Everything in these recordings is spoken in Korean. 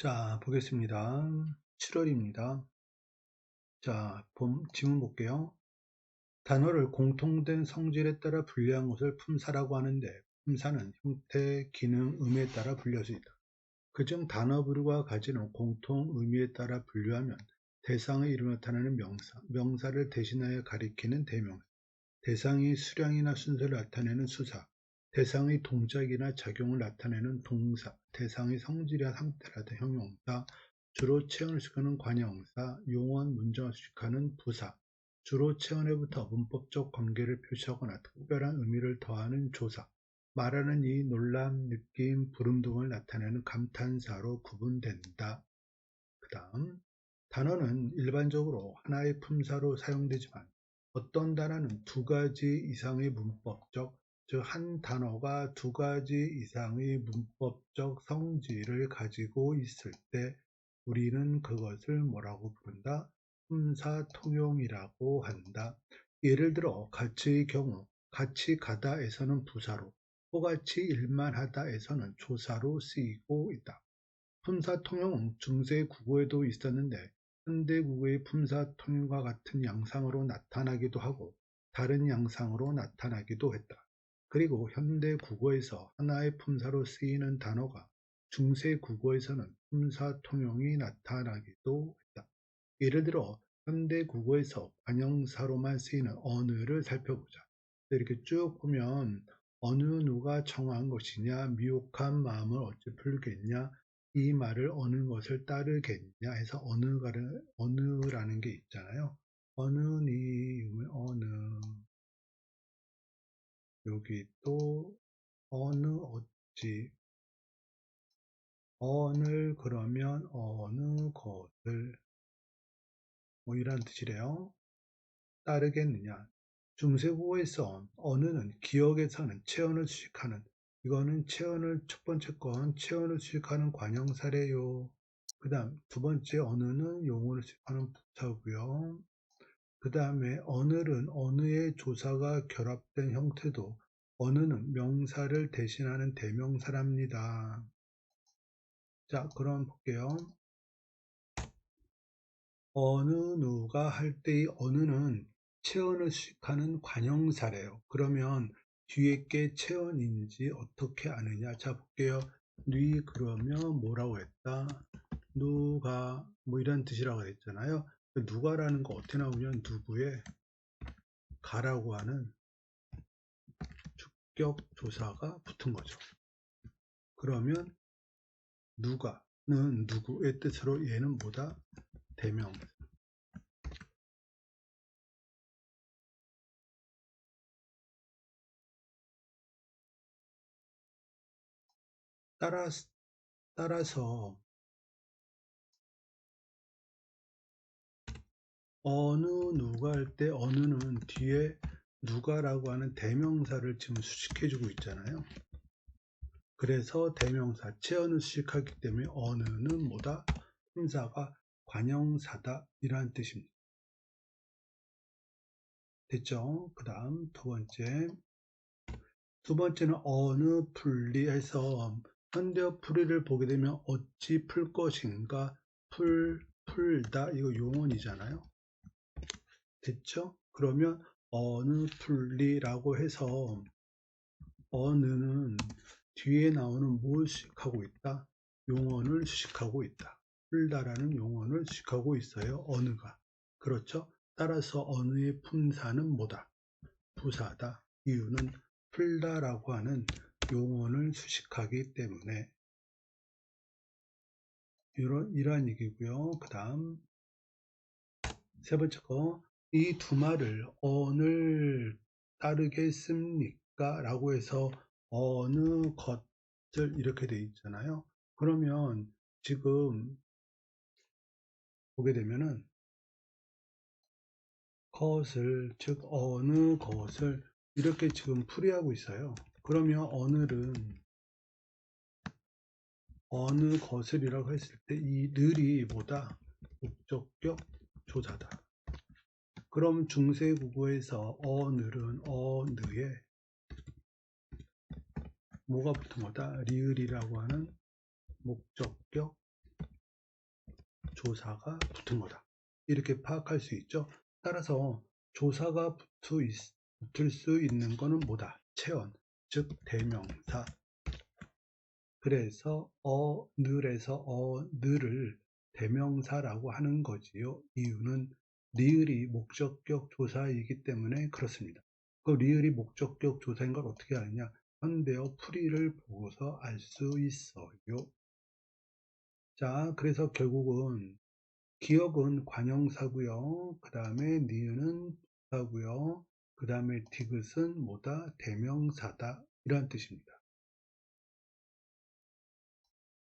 자, 보겠습니다. 7월입니다. 자, 봄, 지문 볼게요. 단어를 공통된 성질에 따라 분류한 것을 품사라고 하는데, 품사는 형태, 기능, 의미에 따라 분류할 수 있다. 그중 단어 부류가 가지는 공통 의미에 따라 분류하면 대상의 이름을 나타내는 명사, 명사를 대신하여 가리키는 대명사, 대상의 수량이나 순서를 나타내는 수사, 대상의 동작이나 작용을 나타내는 동사, 대상의 성질이나 상태라 든 형용사, 주로 체언을 수식하는 관형사, 용언, 문장을 수식하는 부사, 주로 체언에부터 문법적 관계를 표시하거나 특별한 의미를 더하는 조사, 말하는 이 놀람, 느낌, 부름 등을 나타내는 감탄사로 구분된다. 그 다음 단어는 일반적으로 하나의 품사로 사용되지만 어떤 단어는 두 가지 이상의 문법적, 즉 한 단어가 두 가지 이상의 문법적 성질을 가지고 있을 때 우리는 그것을 뭐라고 부른다? 품사 통용이라고 한다. 예를 들어 가치의 경우 같이 가다에서는 부사로 또같이 일만 하다에서는 조사로 쓰이고 있다. 품사 통용은 중세 국어에도 있었는데 현대 국어의 품사 통용과 같은 양상으로 나타나기도 하고 다른 양상으로 나타나기도 했다. 그리고 현대 국어에서 하나의 품사로 쓰이는 단어가 중세 국어에서는 품사 통용이 나타나기도 했다. 예를 들어 현대 국어에서 관형사로만 쓰이는 어느를 살펴보자. 이렇게 쭉 보면 어느 누가 정한 것이냐 미혹한 마음을 어찌 풀겠냐 이 말을 어느 것을 따르겠냐 해서 어느가를 어느라는 게 있잖아요. 어느 니 어느 여기 또 어느 어찌 어느 그러면 어느 것을 뭐 이런 뜻이래요. 따르겠느냐. 중세국어에서 어느는 기억에서는 체언을 수식하는 이거는 체언을 첫 번째 건 체언을 수식하는 관형사래요. 그 다음 두 번째 어느는 용어를 수식하는 부사고요. 그 다음에 어느는 어느의 조사가 결합된 형태도 어느는 명사를 대신하는 대명사랍니다. 자, 그럼 볼게요. 어느 누가 할 때의 어느는 체언을 수식하는 관형사래요. 그러면 뒤에 게 체언인지 어떻게 아느냐? 자, 볼게요. 뉘 그러면 뭐라고 했다? 누가 뭐 이런 뜻이라고 했잖아요. 그 누가라는 거 어떻게 나오면 누구의 가라고 하는 주격 조사가 붙은 거죠. 그러면 누가는 누구의 뜻으로 얘는 뭐다? 대명사. 따라, 따라서 어느 누가 할 때 어느는 뒤에 누가라고 하는 대명사를 지금 수식해주고 있잖아요. 그래서 대명사 체언을 수식하기 때문에 어느는 뭐다? 품사가 관형사다 이러한 뜻입니다. 됐죠? 그 다음 두 번째 두 번째는 어느 분리해서 현대어 풀이를 보게 되면 어찌 풀 것인가 풀 풀다 이거 용언이잖아요. 됐죠? 그러면 어느 풀리라고 해서 어느는 뒤에 나오는 뭘 수식하고 있다? 용언을 수식하고 있다. 풀다라는 용언을 수식하고 있어요. 어느가. 그렇죠? 따라서 어느의 품사는 뭐다? 부사다. 이유는 풀다라고 하는 용언을 수식하기 때문에 이런, 이러한 얘기고요. 그 다음 세 번째 거 이 두 말을 어느 따르겠습니까? 라고 해서 어느 것을 이렇게 돼 있잖아요. 그러면 지금 보게 되면은 것을 즉 어느 것을 이렇게 지금 풀이하고 있어요. 그러면 오늘은 어느 것을이라고 했을 때 이 늘이 뭐다? 목적격 조사다. 그럼 중세국어에서 어늘은 어느에 뭐가 붙은 거다? 리을이라고 하는 목적격 조사가 붙은 거다. 이렇게 파악할 수 있죠. 따라서 조사가 붙을 수 있는 거는 뭐다? 체언, 즉 대명사. 그래서 어늘에서 어늘을 대명사라고 하는 거지요. 이유는 리을이 목적격 조사이기 때문에 그렇습니다. 그 리을이 목적격 조사인 걸 어떻게 아느냐? 현대어 풀이를 보고서 알 수 있어요. 자, 그래서 결국은 기억은 관형사고요. 그 다음에 니은은 부사고요. 그 다음에 디귿은 뭐다? 대명사다. 이런 뜻입니다.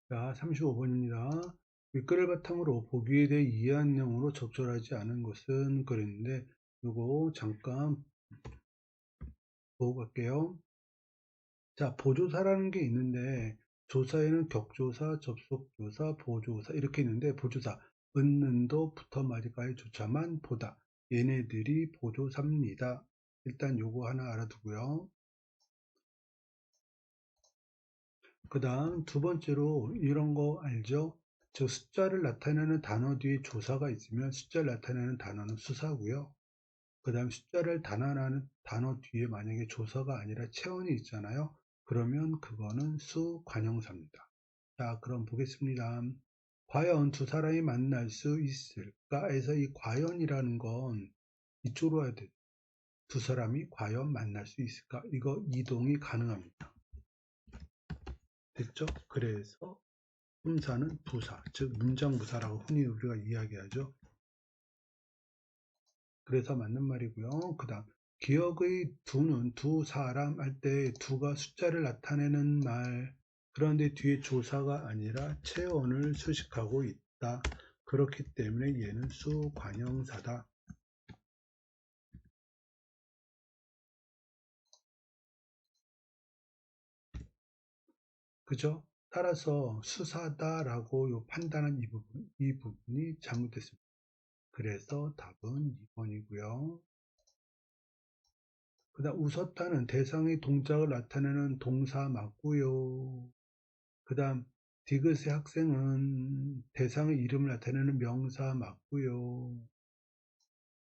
자, 35번입니다. 윗글을 바탕으로 보기에 대해 이해한 내용으로 적절하지 않은 것은 그랬는데 요거 잠깐 보고 갈게요. 자, 보조사라는 게 있는데 조사에는 격조사, 접속조사, 보조사 이렇게 있는데 보조사 은는도 부터 마디까지 조차만 보다 얘네들이 보조사입니다. 일단 요거 하나 알아두고요. 그 다음 두 번째로 이런 거 알죠? 저 숫자를 나타내는 단어 뒤에 조사가 있으면 숫자를 나타내는 단어는 수사고요. 그 다음 숫자를 단어하는 단어 뒤에 만약에 조사가 아니라 체온이 있잖아요. 그러면 그거는 수관형사입니다. 자, 그럼 보겠습니다. 과연 두 사람이 만날 수 있을까? 해서 이 과연이라는 건 이쪽으로 해야 돼. 두 사람이 과연 만날 수 있을까? 이거 이동이 가능합니다. 됐죠? 그래서 품사는 부사, 즉 문장부사라고 흔히 우리가 이야기하죠. 그래서 맞는 말이고요. 그 다음 기억의 두는 두 사람 할 때 두가 숫자를 나타내는 말 그런데 뒤에 조사가 아니라 체온을 수식하고 있다. 그렇기 때문에 얘는 수관형사다. 그죠? 따라서 수사다라고 요 판단한 이 부분, 이 부분이 잘못됐습니다. 그래서 답은 2번이고요. 그 다음 웃었다는 대상의 동작을 나타내는 동사 맞고요. 그 다음 디귿의 학생은 대상의 이름을 나타내는 명사 맞고요.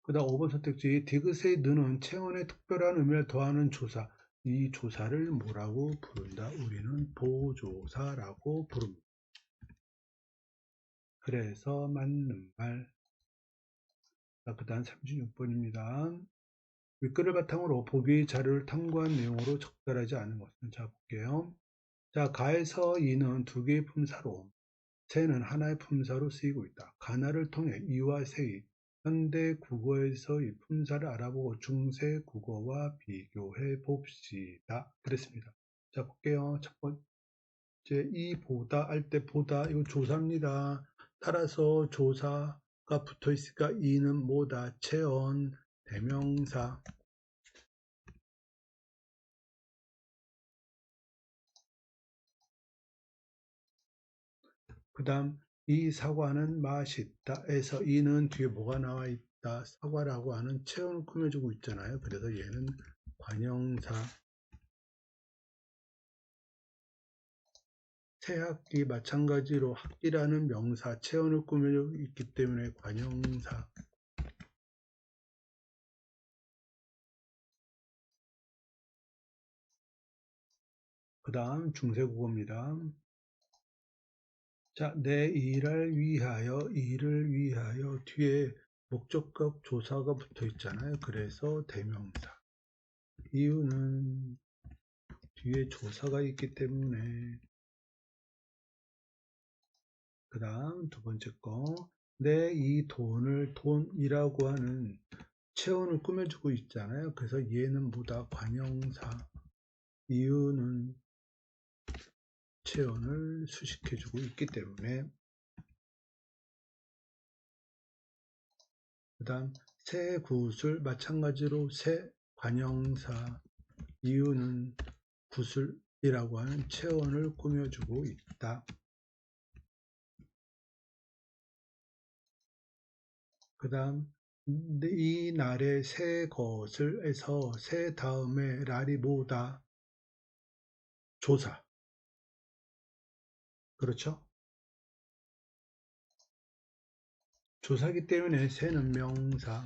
그 다음 5번 선택지 디귿의 느는 체온에 특별한 의미를 더하는 조사 이 조사를 뭐라고 부른다? 우리는 보조사라고 부릅니다. 그래서 맞는 말. 그 다음 36번입니다. 윗글을 바탕으로 보기의 자료를 탐구한 내용으로 적절하지 않은 것은 자 볼게요. 자 가에서 이는 두 개의 품사로 새는 하나의 품사로 쓰이고 있다. 가나를 통해 이와 세이 현대 국어에서 이 품사를 알아보고 중세 국어와 비교해 봅시다. 그랬습니다. 자, 볼게요. 첫 번째, 이 보다 할 때 보다, 이거 조사입니다. 따라서 조사가 붙어 있으니까 이는 뭐다? 체언, 대명사. 그 다음 이 사과는 맛있다 에서 이는 뒤에 뭐가 나와 있다 사과라고 하는 체온을 꾸며주고 있잖아요. 그래서 얘는 관형사. 새 학기 마찬가지로 학기라는 명사 체온을 꾸며주고 있기 때문에 관형사. 그 다음 중세국어입니다 자, 내 일을 위하여, 일을 위하여 뒤에 목적격 조사가 붙어 있잖아요. 그래서 대명사. 이유는 뒤에 조사가 있기 때문에 그 다음 두 번째 거 내 이 돈을 돈이라고 하는 체온을 꾸며주고 있잖아요. 그래서 얘는 뭐다? 관형사. 이유는 체온을 수식해 주고 있기 때문에 그 다음 새 구슬 마찬가지로 새 관형사 이유는 구슬이라고 하는 체온을 꾸며주고 있다. 그 다음 이 날의 새 것을 해서 새 다음에 뭐다? 조사 그렇죠? 조사기 때문에 새는 명사.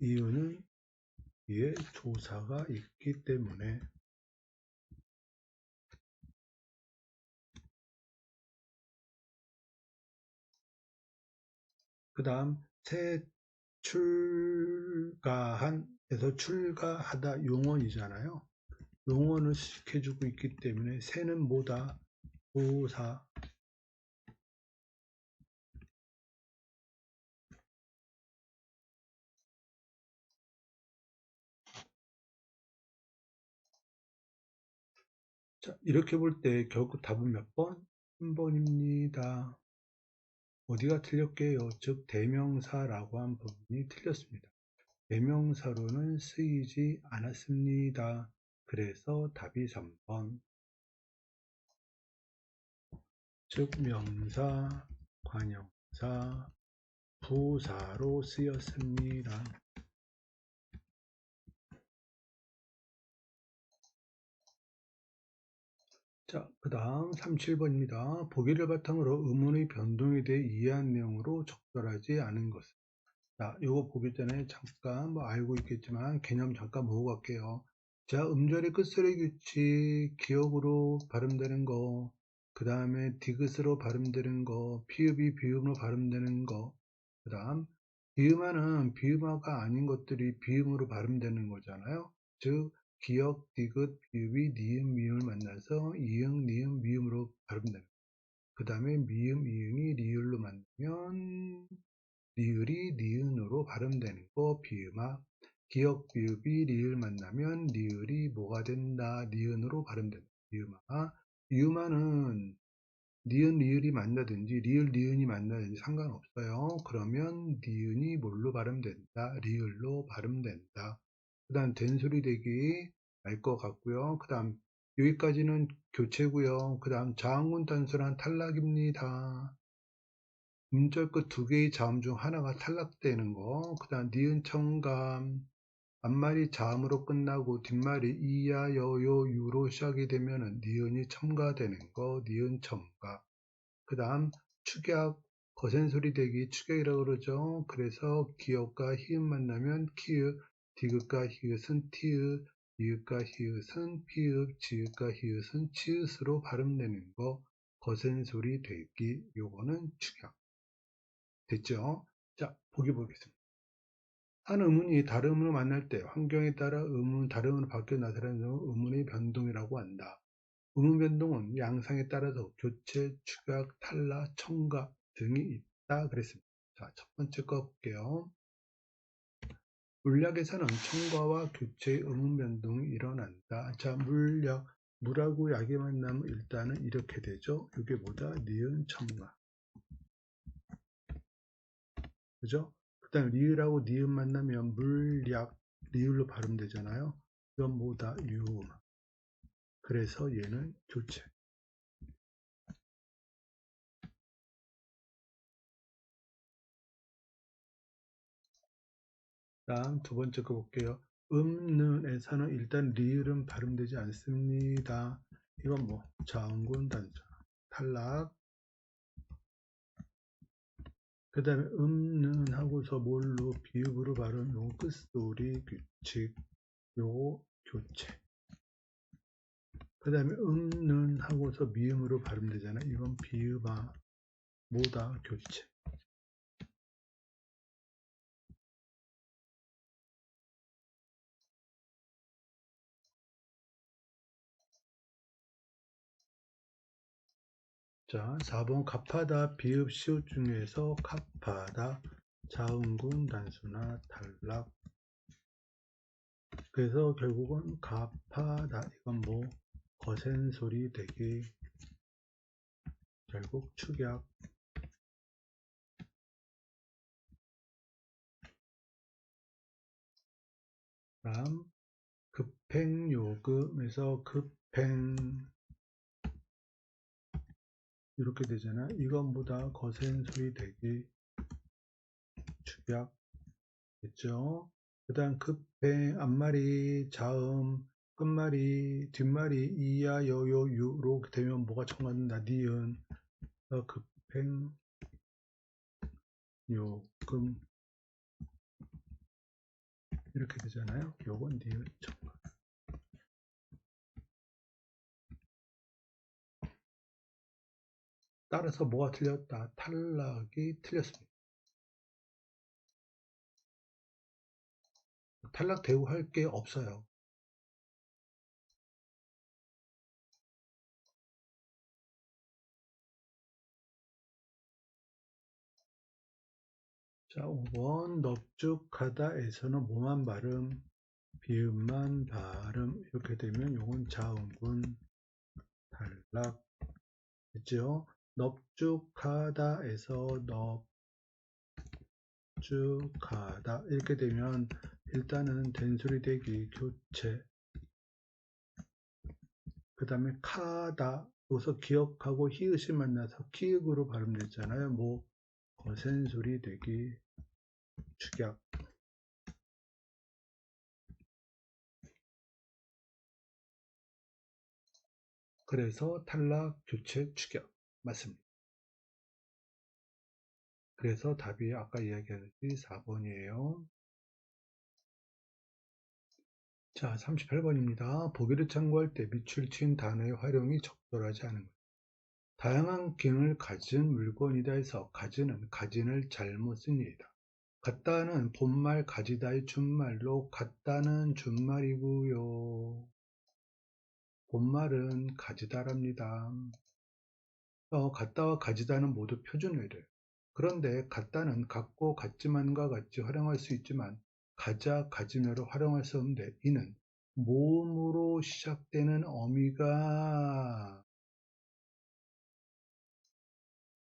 이유는 위에 조사가 있기 때문에 그 다음 새 출가한 에서 출가하다 용언이잖아요. 용언을 시켜주고 있기 때문에 새는 뭐다? 조사 자, 이렇게 볼 때 결국 답은 몇 번? 3번입니다. 어디가 틀렸게요? 즉 대명사라고 한 부분이 틀렸습니다. 대명사로는 쓰이지 않았습니다. 그래서 답이 3번. 즉 명사, 관형사, 부사로 쓰였습니다. 자, 그 다음 37번입니다. 보기를 바탕으로 의문의 변동에 대해 이해한 내용으로 적절하지 않은 것은. 자, 요거 보기 전에 잠깐 뭐 알고 있겠지만 개념 잠깐 보고 갈게요. 자, 음절의 끝소리 규칙, 기억으로 발음되는 거, 그 다음에 디귿으로 발음되는 거, 피읍이 비음으로 발음되는 거, 그 다음 비음화는 비음화가 아닌 것들이 비음으로 발음되는 거잖아요. 즉 기역, 디귿, 비읍이 니은, 미음을 만나서 이응, 니은, 미음으로 발음되는 그 다음에 미음, 이응이 리을로 만나면 리을이 니은으로 발음되는 거 비음화 기역, 비읍이 리을 만나면 리을이 뭐가 된다? 니은으로 발음된다. 비음화 이음화는 니은, 리을이 만나든지 리을, 니은이 만나든지 상관없어요. 그러면 니은이 뭘로 발음된다? 리을로 발음된다. 그 다음 된소리 되기 알 것 같고요. 그 다음 여기까지는 교체고요. 그 다음 자음군 단수란 탈락입니다. 음절 끝 두 개의 자음 중 하나가 탈락되는 거. 그 다음 니은 청감 앞말이 자음으로 끝나고 뒷말이 이야 여요 유로 시작이 되면 니은이 첨가되는 거. 니은 첨가. 그 다음 축약 거센 소리 대기 축약이라고 그러죠. 그래서 기역과 히읗 만나면 키읔 디귿과 히읗은 티읕, 이읒과 히읗은 피읕, 지읒과 히읗은 치읒으로 발음되는 거 거센 소리 되기 요거는 축약 됐죠? 자 보기 보겠습니다. 한 의문이 다른 의문을 만날 때 환경에 따라 의문 다른 의문으로 바뀌어 나타나는 의문의 변동이라고 한다. 의문 변동은 양상에 따라서 교체, 축약, 탈락, 첨가 등이 있다 그랬습니다. 자, 첫 번째 거 볼게요. 물약에서는 첨가와 교체의 의문 변동이 일어난다. 자, 물약, 물하고 약이 만나면 일단은 이렇게 되죠. 이게 뭐다? 니은 첨가. 그죠? 그 다음에 리을하고 니은 만나면 물약, 리을로 발음되잖아요. 이건 뭐다? 유. 그래서 얘는 교체. 다음 두 번째 거 볼게요. 음는에서는 일단 리을은 발음되지 않습니다. 이건 뭐 자음군 단수 탈락 그 다음에 음는 하고서 뭘로 비읍으로 발음 요? 끝소리 규칙 요 교체. 그 다음에 음는 하고서 미음으로 발음되잖아 이건 비읍아 뭐다 교체 자, 4번 갑하다 비읍 시옷 중에서 갑하다. 자음군 단수나 탈락. 그래서 결국은 갑하다. 이건 뭐 거센 소리 되기 결국 축약. 다음 급행요금에서 급행 이렇게 되잖아. 이건보다 거센 소리 되기 축약 됐죠. 그 다음 급행 앞말이 자음 끝말이 뒷말이 이야 여요 유로 되면 뭐가 첨가된다 니은 어, 급행 요금 이렇게 되잖아요. 요건 니은점. 따라서 뭐가 틀렸다? 탈락이 틀렸습니다. 탈락 대우할 게 없어요. 자, 5번 넙죽하다에서는 뭐만 발음, 비음만 발음 이렇게 되면 요건 자음군 탈락 됐죠? 넙죽하다에서 넙죽하다. 이렇게 되면 일단은 된소리 대기 교체. 그 다음에 카다. 여기서 기억하고 히읗이 만나서 키읔으로 발음됐잖아요. 뭐 거센 소리 되기 축약. 그래서 탈락 교체 축약 맞습니다. 그래서 답이 아까 이야기했듯이 4번이에요. 자, 38번입니다. 보기를 참고할 때 밑줄 친 단어의 활용이 적절하지 않은 것. 다양한 기능을 가진 물건이다 해서 가지는 가진을 잘못 쓴 일이다. 갖다는 본말 가지다의 준말로 갖다는 준말이고요. 본말은 가지다랍니다. 어, 갖다와 가지다는 모두 표준어래요. 그런데 갖다는 갖고 갖지만과 같이 활용할 수 있지만 가자 가지며로 활용할 수 없는데 이는 모음으로 시작되는 어미가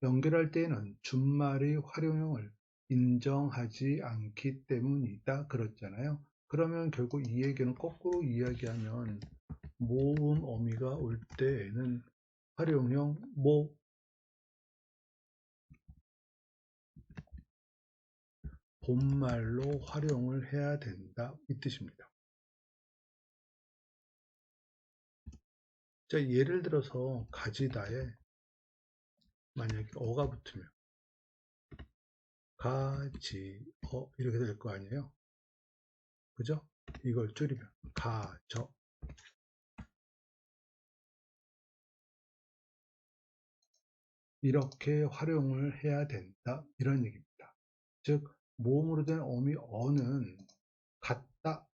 연결할 때에는 준말의 활용형을 인정하지 않기 때문이다 그렇잖아요. 그러면 결국 이 얘기는 거꾸로 이야기하면 모음 어미가 올 때에는 활용형 모 본말로 활용을 해야 된다. 이 뜻입니다. 자 예를 들어서 가지다에 만약에 어가 붙으면 가지 어 이렇게 될 거 아니에요? 그죠? 이걸 줄이면 가저 이렇게 활용을 해야 된다. 이런 얘기입니다. 즉 모음으로 된 어미 어는 같다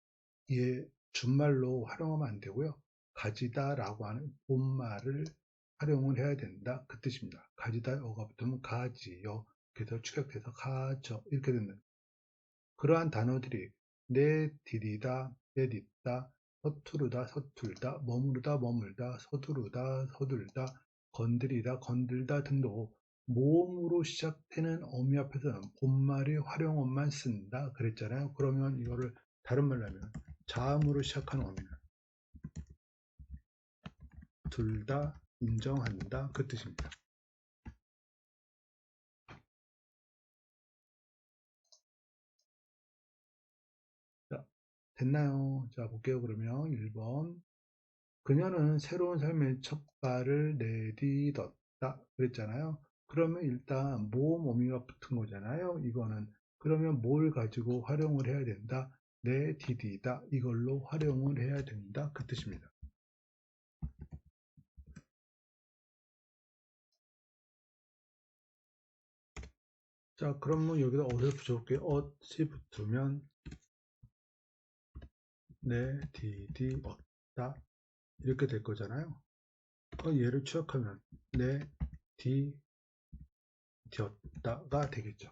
예 준말로 활용하면 안 되고요. 가지다 라고 하는 본말을 활용을 해야 된다. 그 뜻입니다. 가지다 어가 붙으면 가지요 그래서 축약돼서 가져 이렇게 된다. 그러한 단어들이 내디디다, 내딛다, 서투르다, 서툴다, 머무르다, 머물다, 서두르다, 서둘다, 건드리다, 건들다 등도 모음으로 시작되는 어미 앞에서는 본말의 활용어만 쓴다 그랬잖아요. 그러면 이거를 다른 말로 하면 자음으로 시작하는 어미는 둘 다 인정한다 그 뜻입니다. 됐나요? 자, 볼게요. 그러면 1번. 그녀는 새로운 삶의 첫 발을 내디뎠다. 그랬잖아요. 그러면 일단 모음 어미가 붙은 거잖아요. 이거는. 그러면 뭘 가지고 활용을 해야 된다? 내디디다. 이걸로 활용을 해야 된다. 그 뜻입니다. 자, 그러면 여기다 어디서 붙여볼게요. 어이 붙으면 네, 디, 디, 없다 이렇게 될 거잖아요. 어, 얘를 추적하면 네, 디, 디었다가 되겠죠.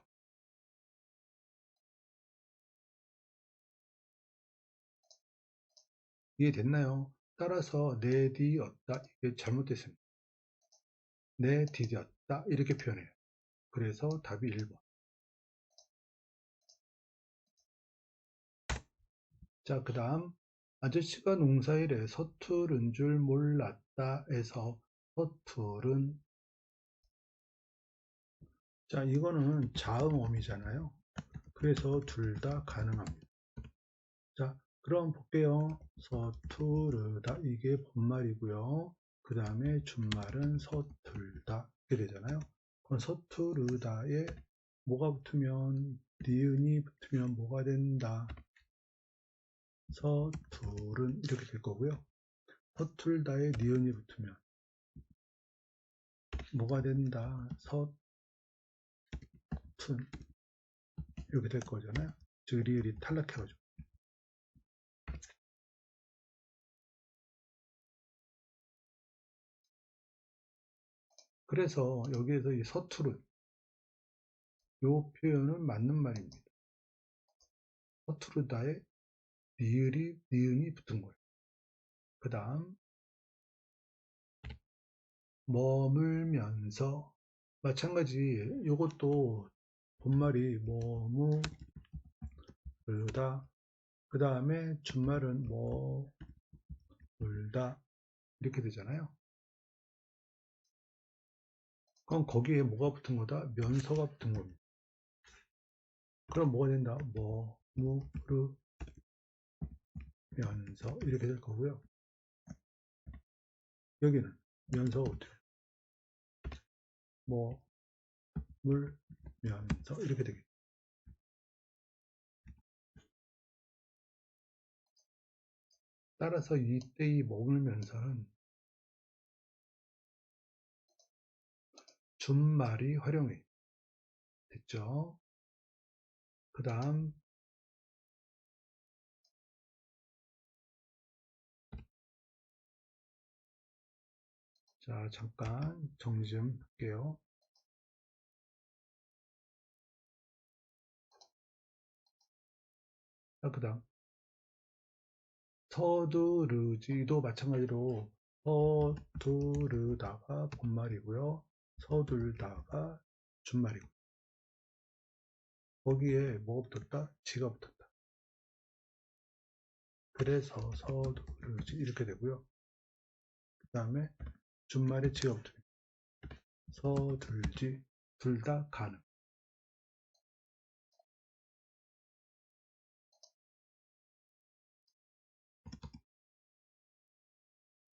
이해됐나요? 따라서 네, 디었다 이게 잘못됐습니다. 네, 디디었다 이렇게 표현해요. 그래서 답이 1번. 자, 그 다음 아저씨가 농사일에 서투른 줄 몰랐다 에서 서투른 자, 이거는 자음어미잖아요. 그래서 둘 다 가능합니다. 자, 그럼 볼게요. 서투르다 이게 본말이고요. 그 다음에 준말은 서툴다 이렇게 되잖아요. 그럼 서투르다의 뭐가 붙으면 니은이 붙으면 뭐가 된다. 서툴은 이렇게 될 거고요. 서툴다에 니은이 붙으면 뭐가 된다. 서 툰 이렇게 될 거잖아요. 즉 리을이 탈락해가지고. 그래서 여기에서 이 서투른 요 표현은 맞는 말입니다. 서투르다에 니을이 니은이 붙은 거예요. 그 다음 머물면서 마찬가지 이것도 본말이 머무르다 그 다음에 준말은 머물다 이렇게 되잖아요. 그럼 거기에 뭐가 붙은 거다? 면서가 붙은 겁니다. 그럼 뭐가 된다? 머무르 면서 이렇게 될 거고요. 여기는 면서가 어떻게 머물 면서 이렇게 되겠죠. 따라서 이때 이 머물면서는 준말이 활용이 됐죠. 그 다음 자 잠깐 정리 좀 할게요. 그 다음 서두르지도 마찬가지로 서두르다가 본말이고요. 서둘다가 준말이고 거기에 뭐가 붙었다? 지가 붙었다. 그래서 서두르지 이렇게 되고요. 그 다음에 준말에 지가 붙습니다. 서둘지 둘 다 가능.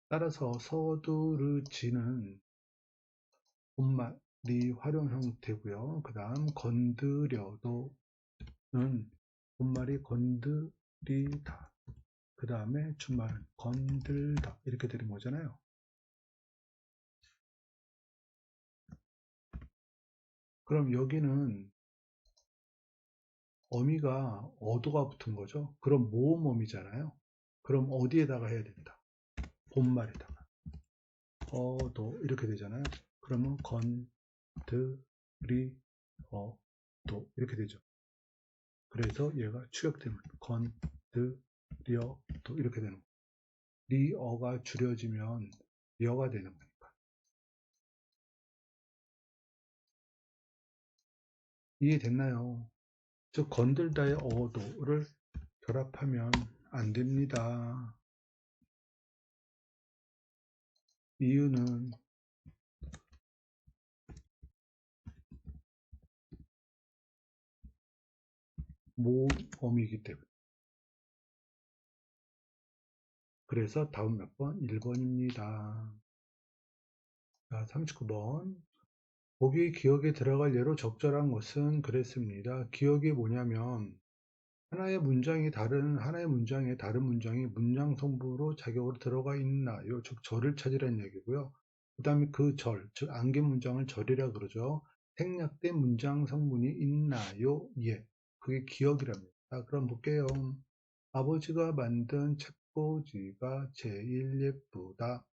따라서 서두르지는 본말이 활용 형태고요. 그 다음 건드려도는 본말이 건드리다. 그 다음에 준말은 건들다 이렇게 되는 거잖아요. 그럼 여기는 어미가 어도가 붙은 거죠. 그럼 모음 어미잖아요. 그럼 어디에다가 해야 된다. 본말에다가 어도 이렇게 되잖아요. 그러면 건, 드, 리, 어, 도 이렇게 되죠. 그래서 얘가 추격되면 건, 드, 리어, 도 이렇게 되는 거예요. 리어가 줄여지면 리어가 되는 거니까. 이해됐나요? 즉 건들다의 어도를 결합하면 안 됩니다. 이유는 모음이기 때문에 그래서 다음 몇 번? 1번입니다. 자, 39번 보기 기억에 들어갈 예로 적절한 것은 그랬습니다. 기억이 뭐냐면 하나의 문장이 다른 하나의 문장에 다른 문장이 문장 성부로 자격으로 들어가 있나요? 즉 절을 찾으라는 얘기고요. 그 다음에 그 절, 즉 안개 문장을 절이라 그러죠. 생략된 문장 성분이 있나요? 예. 그게 기억이랍니다. 자, 그럼 볼게요. 아버지가 만든 책꽂이가 제일 예쁘다.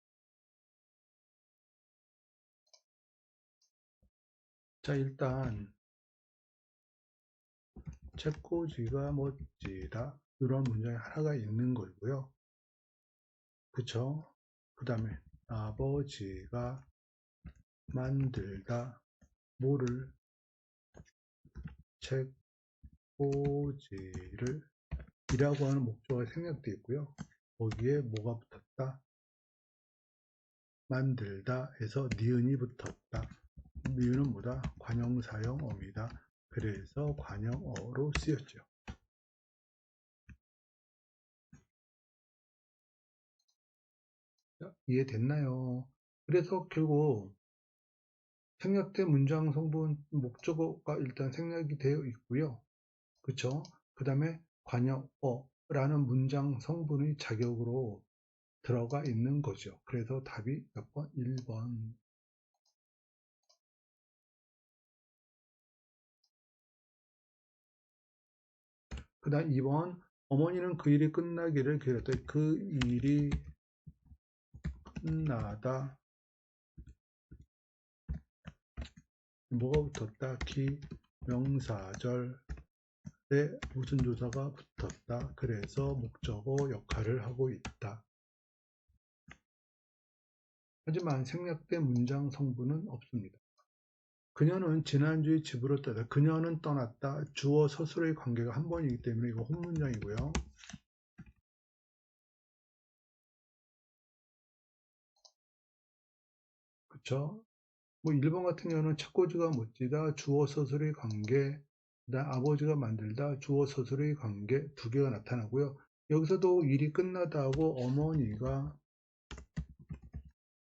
자, 일단 책꽂이가 멋지다. 이런 문장이 하나가 있는 거고요. 그쵸? 그 다음에 아버지가 만들다 뭐를 책 꼬지를 이라고 하는 목적어가 생략되어 있고요. 거기에 뭐가 붙었다? 만들다 해서 니은이 붙었다. 니은은 뭐다? 관형사형 어입니다. 그래서 관형어로 쓰였죠. 이해됐나요? 그래서 결국 생략된 문장 성분 목적어가 일단 생략이 되어 있고요. 그쵸? 그 다음에 관여어라는 문장 성분의 자격으로 들어가 있는 거죠. 그래서 답이 몇 번? 1번. 그 다음 2번 어머니는 그 일이 끝나기를 기다렸다. 그 일이 끝나다 뭐가 붙었다? 기 명사절에 무슨 조사가 붙었다. 그래서 목적어 역할을 하고 있다. 하지만 생략된 문장 성분은 없습니다. 그녀는 지난주에 집으로 떠다. 그녀는 떠났다. 주어 서술의 관계가 한 번이기 때문에 이거 혼문장이고요. 그쵸? 뭐 1번 같은 경우는 착고지가 멋지다. 주어 서술의 관계. 아버지가 만들다. 주어 서술의 관계 두 개가 나타나고요. 여기서도 일이 끝나다 하고 어머니가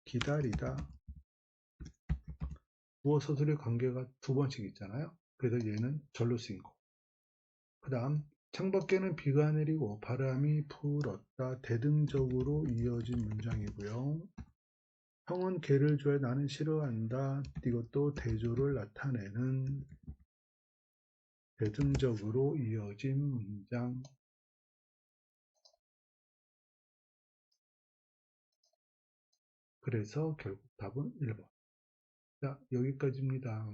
기다리다. 주어 서술의 관계가 두 번씩 있잖아요. 그래서 얘는 절로 쓰인 거. 그 다음 창밖에는 비가 내리고 바람이 불었다. 대등적으로 이어진 문장이고요. 형은 개를 좋아해 나는 싫어한다. 이것도 대조를 나타내는 대등적으로 이어진 문장. 그래서 결국 답은 1번. 자, 여기까지입니다.